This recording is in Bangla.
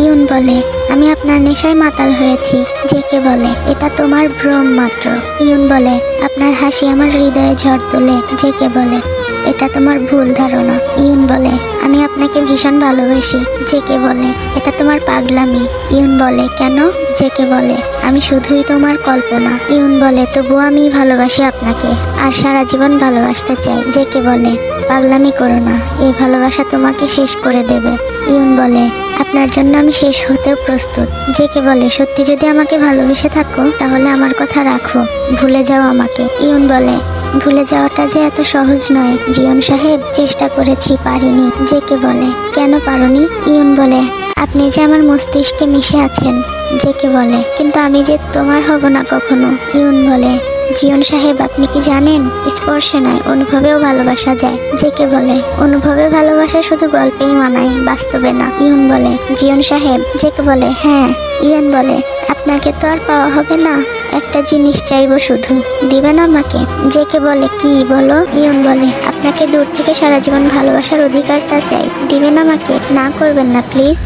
ইউন বলে, আমি আপনার নেশায় মাতাল হয়েছি। জেকে বলে, এটা তোমার ভ্রম মাত্র। ইউন বলে, আপনার হাসি আমার হৃদয়ে ঝড় তোলে। জেকে বলে, এটা তোমার ভুল ধারণা। ইউন বলে, আমি আপনাকে ভীষণ ভালোবাসি। জেকে বলে, এটা তোমার পাগলামি। ইউন বলে, কেন? জেকে বলে, আমি শুধুই তোমার কল্পনা। ইউন বলে, তবুও আমি ভালোবাসি আপনাকে, আর সারা জীবন ভালোবাসতে চাই। জেকে বলে, পাগলামি করো না, এই ভালোবাসা তোমাকে শেষ করে দেবে। ইউন বলে আপনার জন্য আমি শেষ হতেও প্রস্তুত। যে কে বলে, সত্যি যদি আমাকে ভালোবেসে থাকো, তাহলে আমার কথা রাখো। ভুলে যাও আমাকে। ইউন বলে, ভুলে যাওয়াটা যে এত সহজ নয়। জিয়ন সাহেব, চেষ্টা করেছি, পারিনি। যে কে বলে, কেন পারোনি? ইউন বলে, আপনি যে আমার মস্তিষ্কে মিশে আছেন। জেকে বলে, কিন্তু আমি যে তোমার হব না কখনো? ইউন বলে জিয়ন সাহেব, আপনি কি জানেন? স্পর্শে নয়, অনুভবেও ভালোবাসা যায়। জেকে বলে, অনুভবে ভালোবাসা শুধু গল্পেই মানায়, বাস্তবে না, ইউন বলে। জিয়ন সাহেব, জেকে বলে হ্যাঁ ইয়ন বলে, আপনাকে তো আর পাওয়া হবে না। একটা জিনিস চাইব শুধু, দিবেন আমাকে? জেকে বলে, কি বলো? ইয়ন বলে, আপনাকে দূর থেকে সারা জীবন ভালোবাসার অধিকারটা চাই, দিবেন আমাকে? না করবেন না, প্লিজ।